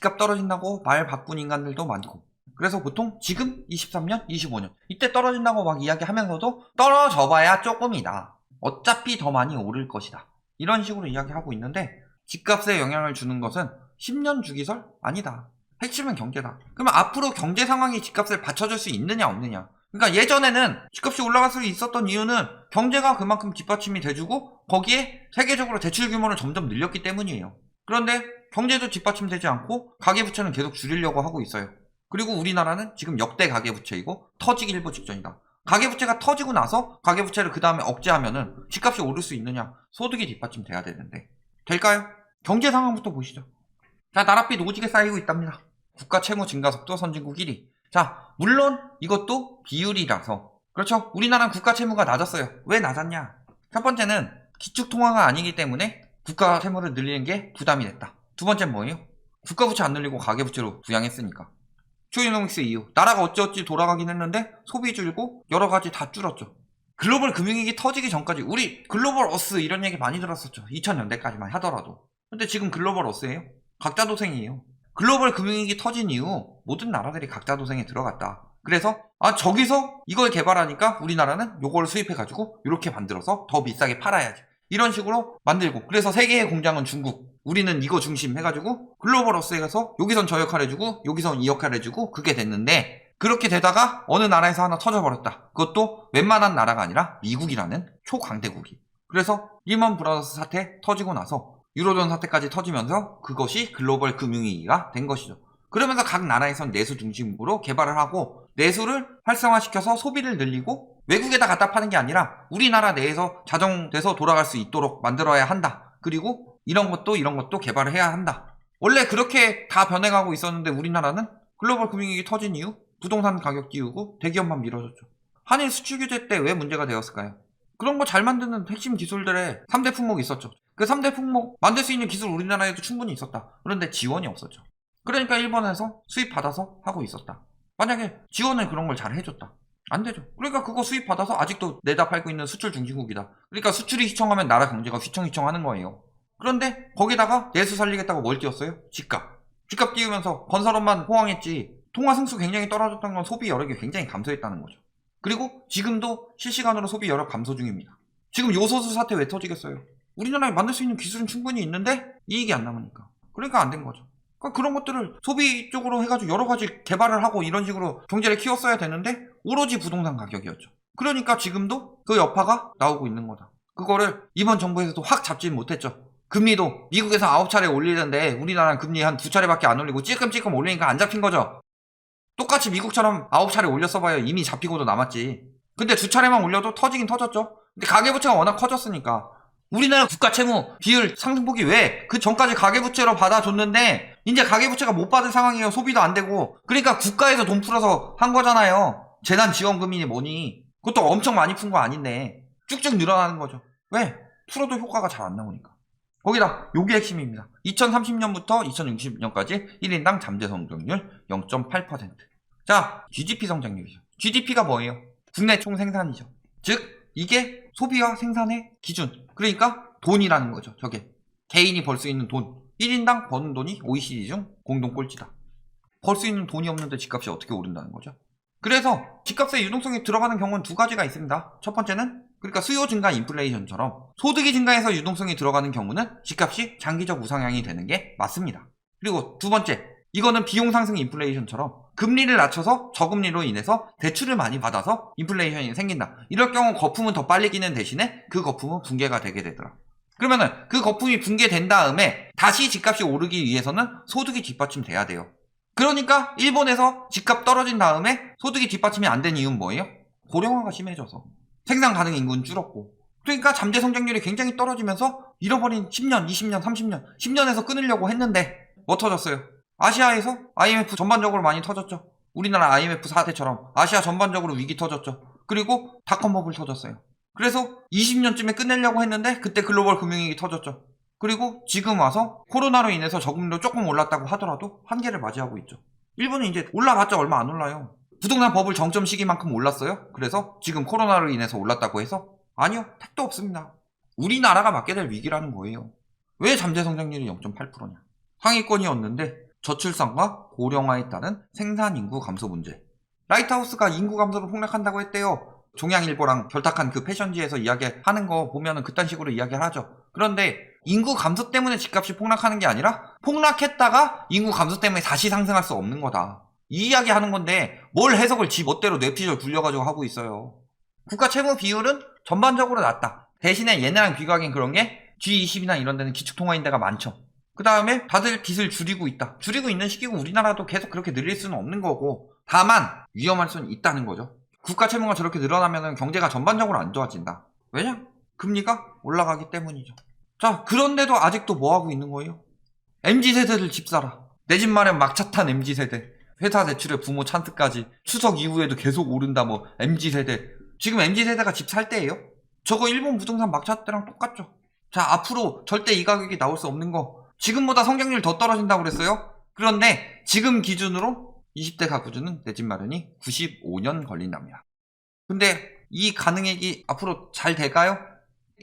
집값 떨어진다고 말 바꾼 인간들도 많고 그래서 보통 지금 23년, 25년 이때 떨어진다고 막 이야기하면서도 떨어져 봐야 조금이다. 어차피 더 많이 오를 것이다. 이런 식으로 이야기하고 있는데 집값에 영향을 주는 것은 10년 주기설 아니다. 핵심은 경제다. 그러면 앞으로 경제 상황이 집값을 받쳐줄 수 있느냐 없느냐. 그러니까 예전에는 집값이 올라갈 수 있었던 이유는 경제가 그만큼 뒷받침이 돼주고 거기에 세계적으로 대출 규모를 점점 늘렸기 때문이에요. 그런데 경제도 뒷받침되지 않고 가계부채는 계속 줄이려고 하고 있어요. 그리고 우리나라는 지금 역대 가계부채이고 터지기 일보 직전이다. 가계부채가 터지고 나서 가계부채를 그 다음에 억제하면은 집값이 오를 수 있느냐? 소득이 뒷받침돼야 되는데 될까요? 경제 상황부터 보시죠. 자, 나라빚 오지게 쌓이고 있답니다. 국가 채무 증가 속도 선진국 1위. 자, 물론 이것도 비율이라서 그렇죠. 우리나라는 국가 채무가 낮았어요. 왜 낮았냐? 첫 번째는 기축 통화가 아니기 때문에 국가 채무를 늘리는 게 부담이 됐다. 두 번째는 뭐예요? 국가 부채 안 늘리고 가계 부채로 부양했으니까. 초이노믹스 이후 나라가 어찌어찌 돌아가긴 했는데 소비 줄고 여러 가지 다 줄었죠. 글로벌 금융위기 터지기 전까지 우리 글로벌 어스 이런 얘기 많이 들었었죠. 2000년대까지만 하더라도. 근데 지금 글로벌 어스예요? 각자 도생이에요. 글로벌 금융위기 터진 이후 모든 나라들이 각자 도생에 들어갔다. 그래서 아 저기서 이걸 개발하니까 우리나라는 요걸 수입해가지고 이렇게 만들어서 더 비싸게 팔아야지. 이런 식으로 만들고 그래서 세계의 공장은 중국 우리는 이거 중심 해가지고 글로벌 어스에 가서 여기선 저 역할 해주고 여기선 이 역할 해주고 그게 됐는데 그렇게 되다가 어느 나라에서 하나 터져버렸다. 그것도 웬만한 나라가 아니라 미국이라는 초강대국이. 그래서 리먼 브라더스 사태 터지고 나서 유로존 사태까지 터지면서 그것이 글로벌 금융위기가 된 것이죠. 그러면서 각 나라에선 내수 중심으로 개발을 하고 내수를 활성화시켜서 소비를 늘리고 외국에다 갖다 파는 게 아니라 우리나라 내에서 자정돼서 돌아갈 수 있도록 만들어야 한다. 그리고 이런 것도 이런 것도 개발을 해야 한다. 원래 그렇게 다 변해가고 있었는데 우리나라는 글로벌 금융위기 터진 이후 부동산 가격 띄우고 대기업만 밀어줬죠. 한일 수출 규제 때 왜 문제가 되었을까요? 그런 거 잘 만드는 핵심 기술들의 3대 품목이 있었죠. 그 3대 품목 만들 수 있는 기술 우리나라에도 충분히 있었다. 그런데 지원이 없었죠. 그러니까 일본에서 수입 받아서 하고 있었다. 만약에 지원을 그런 걸 잘 해줬다. 안 되죠. 그러니까 그거 수입 받아서 아직도 내다 팔고 있는 수출 중심국이다. 그러니까 수출이 휘청하면 나라 경제가 휘청휘청 하는 거예요. 그런데 거기다가 내수 살리겠다고 뭘 띄웠어요? 집값. 집값 띄우면서 건설업만 호황했지 통화 승수 굉장히 떨어졌던 건 소비 여력이 굉장히 감소했다는 거죠. 그리고 지금도 실시간으로 소비 여력 감소 중입니다. 지금 요소수 사태 왜 터지겠어요? 우리나라에 만들 수 있는 기술은 충분히 있는데 이익이 안 남으니까. 그러니까 안 된 거죠. 그러니까 그런 것들을 소비 쪽으로 해가지고 여러 가지 개발을 하고 이런 식으로 경제를 키웠어야 되는데 오로지 부동산 가격이었죠. 그러니까 지금도 그 여파가 나오고 있는 거다. 그거를 이번 정부에서도 확 잡지 못했죠. 금리도 미국에서 9차례 올리는데 우리나라는 금리 한두 차례밖에 안 올리고 찔끔찔끔 올리니까 안 잡힌 거죠. 똑같이 미국처럼 9차례 올렸어봐야 이미 잡히고도 남았지. 근데 두 차례만 올려도 터지긴 터졌죠. 근데 가계부채가 워낙 커졌으니까 우리나라 국가 채무 비율 상승폭이 왜 그 전까지 가계부채로 받아줬는데 이제 가계부채가 못 받을 상황이에요. 소비도 안 되고 그러니까 국가에서 돈 풀어서 한 거잖아요. 재난지원금이니 뭐니 그것도 엄청 많이 푼 거 아닌데 쭉쭉 늘어나는 거죠. 왜? 풀어도 효과가 잘 안 나오니까. 거기다 요게 핵심입니다. 2030년부터 2060년까지 1인당 잠재 성장률 0.8%. 자, GDP 성장률이죠. GDP가 뭐예요? 국내 총 생산이죠. 즉 이게 소비와 생산의 기준. 그러니까 돈이라는 거죠. 저게 개인이 벌 수 있는 돈. 1인당 버는 돈이 OECD 중 공동 꼴찌다. 벌 수 있는 돈이 없는데 집값이 어떻게 오른다는 거죠? 그래서 집값에 유동성이 들어가는 경우는 두 가지가 있습니다. 첫 번째는 그러니까 수요 증가 인플레이션처럼 소득이 증가해서 유동성이 들어가는 경우는 집값이 장기적 우상향이 되는 게 맞습니다. 그리고 두 번째, 이거는 비용 상승 인플레이션처럼 금리를 낮춰서 저금리로 인해서 대출을 많이 받아서 인플레이션이 생긴다. 이럴 경우 거품은 더 빨리 끼는 대신에 그 거품은 붕괴가 되게 되더라. 그러면은 그 거품이 붕괴된 다음에 다시 집값이 오르기 위해서는 소득이 뒷받침돼야 돼요. 그러니까 일본에서 집값 떨어진 다음에 소득이 뒷받침이 안 된 이유는 뭐예요? 고령화가 심해져서 생산 가능 인구는 줄었고 그러니까 잠재 성장률이 굉장히 떨어지면서 잃어버린 10년, 20년, 30년, 10년에서 끊으려고 했는데 뭐 터졌어요? 아시아에서 IMF 전반적으로 많이 터졌죠. 우리나라 IMF 사태처럼 아시아 전반적으로 위기 터졌죠. 그리고 닷컴 버블 터졌어요. 그래서 20년쯤에 끝내려고 했는데 그때 글로벌 금융위기 터졌죠. 그리고 지금 와서 코로나로 인해서 저금리도 조금 올랐다고 하더라도 한계를 맞이하고 있죠. 일본은 이제 올라봤자 얼마 안 올라요. 부동산 버블 정점 시기만큼 올랐어요. 그래서 지금 코로나로 인해서 올랐다고 해서 아니요, 택도 없습니다. 우리나라가 맞게 될 위기라는 거예요. 왜 잠재 성장률이 0.8%냐? 상위권이었는데 저출산과 고령화에 따른 생산 인구 감소 문제. 라이트하우스가 인구 감소로 폭락한다고 했대요. 종양일보랑 결탁한 그 패션지에서 이야기하는 거 보면은 그딴 식으로 이야기를 하죠. 그런데 인구 감소 때문에 집값이 폭락하는 게 아니라 폭락했다가 인구 감소 때문에 다시 상승할 수 없는 거다. 이 이야기 하는 건데 뭘 해석을 지 멋대로 뇌피셜 굴려가지고 하고 있어요. 국가 채무 비율은 전반적으로 낮다. 대신에 얘네랑 비교하기엔 그런 게 G20이나 이런 데는 기축통화인 데가 많죠. 그 다음에 다들 빚을 줄이고 있다. 줄이고 있는 시기고 우리나라도 계속 그렇게 늘릴 수는 없는 거고 다만 위험할 수는 있다는 거죠. 국가 채무가 저렇게 늘어나면 경제가 전반적으로 안 좋아진다. 왜냐? 금리가 올라가기 때문이죠. 자, 그런데도 아직도 뭐 하고 있는 거예요? MZ세대들 집 사라. 내 집 마련 막차 탄 MZ세대. 회사 대출에 부모 찬스까지. 추석 이후에도 계속 오른다 뭐 MZ세대. 지금 MZ세대가 집 살 때예요? 저거 일본 부동산 막차 때랑 똑같죠. 자, 앞으로 절대 이 가격이 나올 수 없는 거. 지금보다 성장률 더 떨어진다고 그랬어요? 그런데 지금 기준으로 20대 가구주는 내 집 마련이 95년 걸린답니다. 근데 이 가능액이 앞으로 잘 될까요?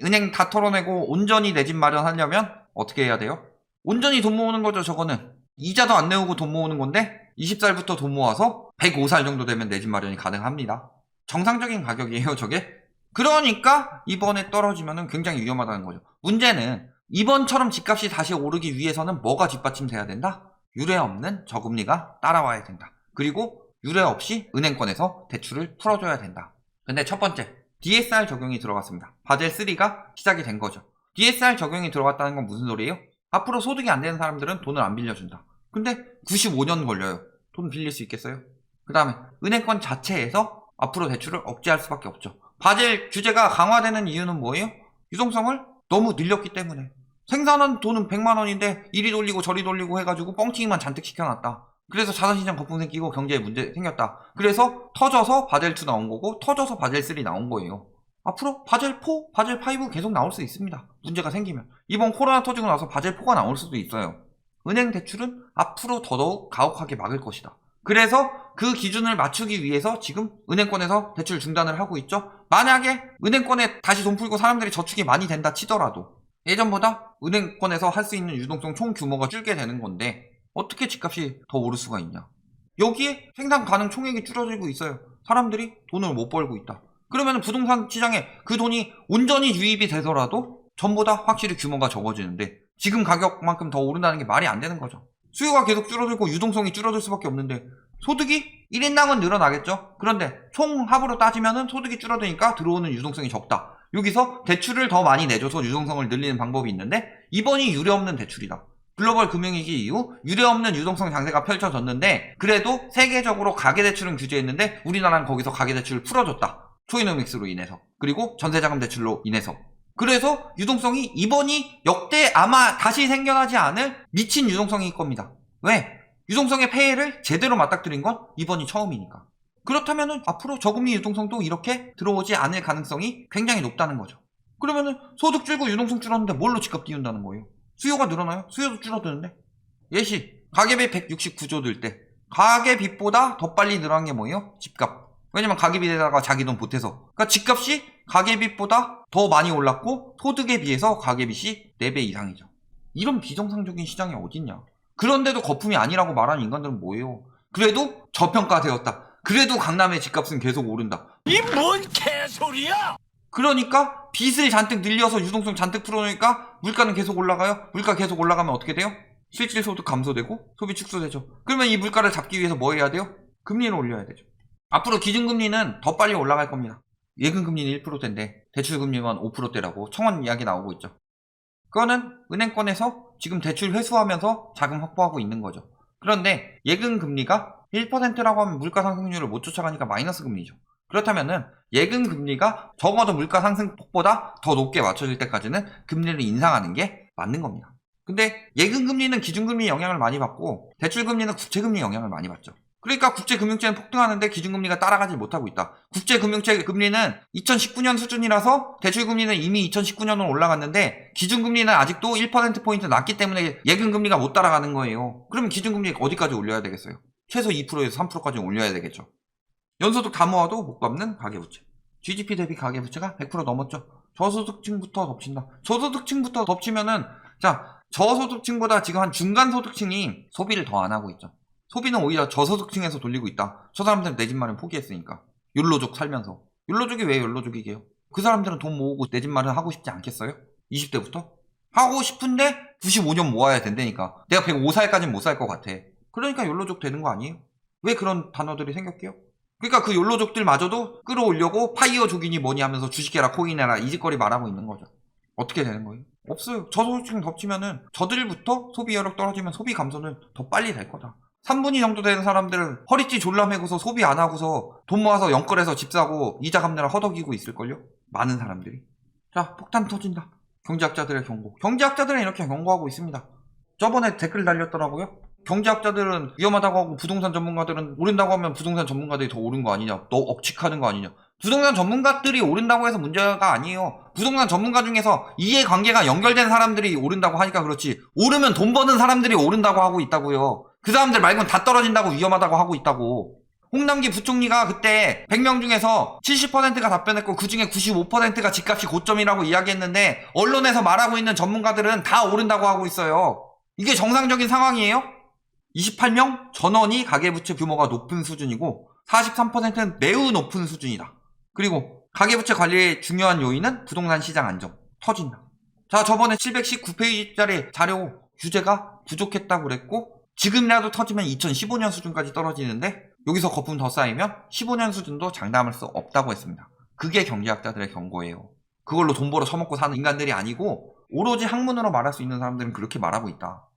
은행 다 털어내고 온전히 내 집 마련하려면 어떻게 해야 돼요? 온전히 돈 모으는 거죠, 저거는. 이자도 안 내고 돈 모으는 건데 20살부터 돈 모아서 105살 정도 되면 내 집 마련이 가능합니다. 정상적인 가격이에요, 저게. 그러니까 이번에 떨어지면 굉장히 위험하다는 거죠. 문제는 이번처럼 집값이 다시 오르기 위해서는 뭐가 뒷받침돼야 된다? 유례 없는 저금리가 따라와야 된다. 그리고 유례 없이 은행권에서 대출을 풀어줘야 된다. 근데 첫 번째, DSR 적용이 들어갔습니다. 바젤 3가 시작이 된 거죠. DSR 적용이 들어갔다는 건 무슨 소리예요? 앞으로 소득이 안 되는 사람들은 돈을 안 빌려준다. 근데 95년 걸려요. 돈 빌릴 수 있겠어요? 그 다음에 은행권 자체에서 앞으로 대출을 억제할 수밖에 없죠. 바젤 규제가 강화되는 이유는 뭐예요? 유동성을 너무 늘렸기 때문에. 생산한 돈은 100만 원인데 이리 돌리고 저리 돌리고 해가지고 뻥튀기만 잔뜩 시켜놨다. 그래서 자산시장 거품 생기고 경제에 문제 생겼다. 그래서 터져서 바젤 2 나온 거고 터져서 바젤 3 나온 거예요. 앞으로 바젤 4, 바젤 5 계속 나올 수 있습니다. 문제가 생기면. 이번 코로나 터지고 나서 바젤 4가 나올 수도 있어요. 은행 대출은 앞으로 더더욱 가혹하게 막을 것이다. 그래서 그 기준을 맞추기 위해서 지금 은행권에서 대출 중단을 하고 있죠. 만약에 은행권에 다시 돈 풀고 사람들이 저축이 많이 된다 치더라도 예전보다 은행권에서 할 수 있는 유동성 총 규모가 줄게 되는 건데 어떻게 집값이 더 오를 수가 있냐? 여기에 생산 가능 총액이 줄어들고 있어요. 사람들이 돈을 못 벌고 있다. 그러면 부동산 시장에 그 돈이 온전히 유입이 되더라도 전보다 확실히 규모가 적어지는데 지금 가격만큼 더 오른다는 게 말이 안 되는 거죠. 수요가 계속 줄어들고 유동성이 줄어들 수밖에 없는데 소득이 1인당은 늘어나겠죠. 그런데 총 합으로 따지면은 소득이 줄어드니까 들어오는 유동성이 적다. 여기서 대출을 더 많이 내줘서 유동성을 늘리는 방법이 있는데 이번이 유례 없는 대출이다. 글로벌 금융위기 이후 유례 없는 유동성 장세가 펼쳐졌는데 그래도 세계적으로 가계대출은 규제했는데 우리나라는 거기서 가계대출을 풀어줬다. 초이노믹스로 인해서 그리고 전세자금 대출로 인해서 그래서 유동성이 이번이 역대 아마 다시 생겨나지 않을 미친 유동성일 겁니다. 왜? 유동성의 폐해를 제대로 맞닥뜨린 건 이번이 처음이니까. 그렇다면 앞으로 저금리 유동성도 이렇게 들어오지 않을 가능성이 굉장히 높다는 거죠. 그러면은 소득 줄고 유동성 줄었는데 뭘로 집값 띄운다는 거예요? 수요가 늘어나요? 수요도 줄어드는데? 예시 가계비 169조 들 때 가계빚보다 더 빨리 늘어난 게 뭐예요? 집값. 왜냐면 가계빚에다가 자기 돈 보태서. 그러니까 집값이 가계빚보다 더 많이 올랐고 소득에 비해서 가계빚이 4배 이상이죠. 이런 비정상적인 시장이 어딨냐. 그런데도 거품이 아니라고 말하는 인간들은 뭐예요? 그래도 저평가되었다. 그래도 강남의 집값은 계속 오른다. 이 뭔 개소리야! 그러니까 빚을 잔뜩 늘려서 유동성 잔뜩 풀어놓으니까 물가는 계속 올라가요? 물가 계속 올라가면 어떻게 돼요? 실질 소득 감소되고 소비 축소되죠. 그러면 이 물가를 잡기 위해서 뭐 해야 돼요? 금리를 올려야 되죠. 앞으로 기준금리는 더 빨리 올라갈 겁니다. 예금금리는 1%대인데 대출금리만 5%대라고 청원 이야기 나오고 있죠. 그거는 은행권에서 지금 대출 회수하면서 자금 확보하고 있는 거죠. 그런데 예금금리가 1%라고 하면 물가 상승률을 못 쫓아가니까 마이너스 금리죠. 그렇다면은 예금 금리가 적어도 물가 상승폭보다 더 높게 맞춰질 때까지는 금리를 인상하는 게 맞는 겁니다. 근데 예금 금리는 기준 금리 영향을 많이 받고 대출 금리는 국채 금리 영향을 많이 받죠. 그러니까 국제 금융채는 폭등하는데 기준 금리가 따라가지 못하고 있다. 국제 금융채 금리는 2019년 수준이라서 대출 금리는 이미 2019년으로 올라갔는데 기준 금리는 아직도 1% 포인트 낮기 때문에 예금 금리가 못 따라가는 거예요. 그러면 기준 금리 어디까지 올려야 되겠어요? 최소 2%에서 3%까지 올려야 되겠죠. 연소득 다 모아도 못 갚는 가계부채. GDP 대비 가계부채가 100% 넘었죠. 저소득층부터 덮친다. 저소득층부터 덮치면은 자 저소득층보다 지금 한 중간소득층이 소비를 더 안 하고 있죠. 소비는 오히려 저소득층에서 돌리고 있다. 저 사람들은 내 집 마련 포기했으니까. 욜로족 살면서. 욜로족이 왜 욜로족이게요? 그 사람들은 돈 모으고 내 집 마련 하고 싶지 않겠어요? 20대부터? 하고 싶은데 95년 모아야 된다니까. 내가 105살까지는 못 살 것 같아. 그러니까 욜로족 되는 거 아니에요? 왜 그런 단어들이 생겼게요? 그러니까 그 욜로족들마저도 끌어올려고 파이어족이니 뭐니 하면서 주식해라 코인해라 이 짓거리 말하고 있는 거죠. 어떻게 되는 거예요? 없어요. 저소득층 덮치면은 저들부터 소비 여력 떨어지면 소비 감소는 더 빨리 될 거다. 3분위 정도 되는 사람들은 허리띠 졸라 매고서 소비 안 하고서 돈 모아서 영끌해서 집 사고 이자 갚느라 허덕이고 있을걸요? 많은 사람들이. 자, 폭탄 터진다. 경제학자들의 경고. 경제학자들은 이렇게 경고하고 있습니다. 저번에 댓글 달렸더라고요. 경제학자들은 위험하다고 하고 부동산 전문가들은 오른다고 하면 부동산 전문가들이 더 오른 거 아니냐. 너 억측하는 거 아니냐. 부동산 전문가들이 오른다고 해서 문제가 아니에요. 부동산 전문가 중에서 이해관계가 연결된 사람들이 오른다고 하니까 그렇지. 오르면 돈 버는 사람들이 오른다고 하고 있다고요. 그 사람들 말고는 다 떨어진다고 위험하다고 하고 있다고. 홍남기 부총리가 그때 100명 중에서 70%가 답변했고 그 중에 95%가 집값이 고점이라고 이야기했는데 언론에서 말하고 있는 전문가들은 다 오른다고 하고 있어요. 이게 정상적인 상황이에요? 28명 전원이 가계부채 규모가 높은 수준이고 43%는 매우 높은 수준이다. 그리고 가계부채 관리의 중요한 요인은 부동산 시장 안정. 터진다. 자, 저번에 719페이지짜리 자료 규제가 부족했다고 그랬고 지금이라도 터지면 2015년 수준까지 떨어지는데 여기서 거품 더 쌓이면 15년 수준도 장담할 수 없다고 했습니다. 그게 경제학자들의 경고예요. 그걸로 돈 벌어 처먹고 사는 인간들이 아니고 오로지 학문으로 말할 수 있는 사람들은 그렇게 말하고 있다.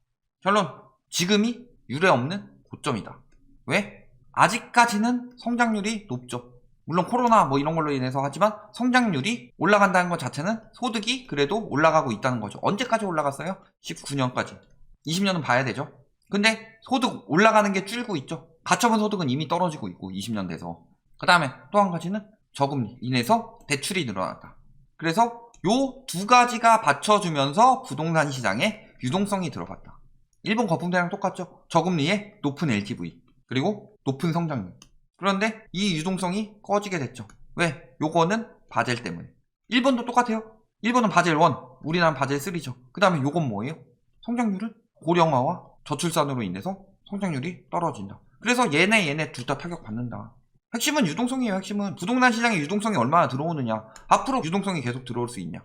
결론, 지금이 유례 없는 고점이다. 왜? 아직까지는 성장률이 높죠. 물론 코로나 뭐 이런 걸로 인해서 하지만 성장률이 올라간다는 것 자체는 소득이 그래도 올라가고 있다는 거죠. 언제까지 올라갔어요? 19년까지. 20년은 봐야 되죠. 근데 소득 올라가는 게 줄고 있죠. 가처분 소득은 이미 떨어지고 있고 20년 돼서. 그 다음에 또 한 가지는 저금리 인해서 대출이 늘어났다. 그래서 요 두 가지가 받쳐주면서 부동산 시장에 유동성이 들어갔다. 일본 거품대랑 똑같죠. 저금리에 높은 LTV 그리고 높은 성장률. 그런데 이 유동성이 꺼지게 됐죠. 왜? 요거는 바젤 때문에. 일본도 똑같아요. 일본은 바젤 1, 우리나라는 바젤 3죠. 그 다음에 요건 뭐예요? 성장률은 고령화와 저출산으로 인해서 성장률이 떨어진다. 그래서 얘네 얘네 둘 다 타격 받는다. 핵심은 유동성이에요. 핵심은 부동산 시장에 유동성이 얼마나 들어오느냐. 앞으로 유동성이 계속 들어올 수 있냐?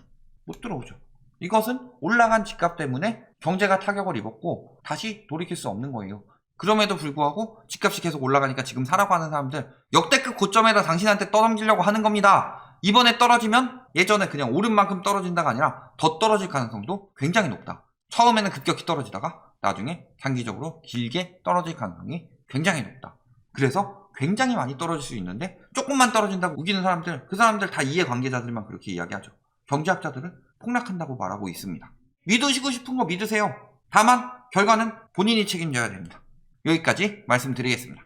못 들어오죠. 이것은 올라간 집값 때문에 경제가 타격을 입었고 다시 돌이킬 수 없는 거예요. 그럼에도 불구하고 집값이 계속 올라가니까 지금 사라고 하는 사람들 역대급 고점에다 당신한테 떠넘기려고 하는 겁니다. 이번에 떨어지면 예전에 그냥 오른 만큼 떨어진다가 아니라 더 떨어질 가능성도 굉장히 높다. 처음에는 급격히 떨어지다가 나중에 장기적으로 길게 떨어질 가능성이 굉장히 높다. 그래서 굉장히 많이 떨어질 수 있는데 조금만 떨어진다고 우기는 사람들 그 사람들 다 이해관계자들만 그렇게 이야기하죠. 경제학자들은 폭락한다고 말하고 있습니다. 믿으시고 싶은 거 믿으세요. 다만 결과는 본인이 책임져야 됩니다. 여기까지 말씀드리겠습니다.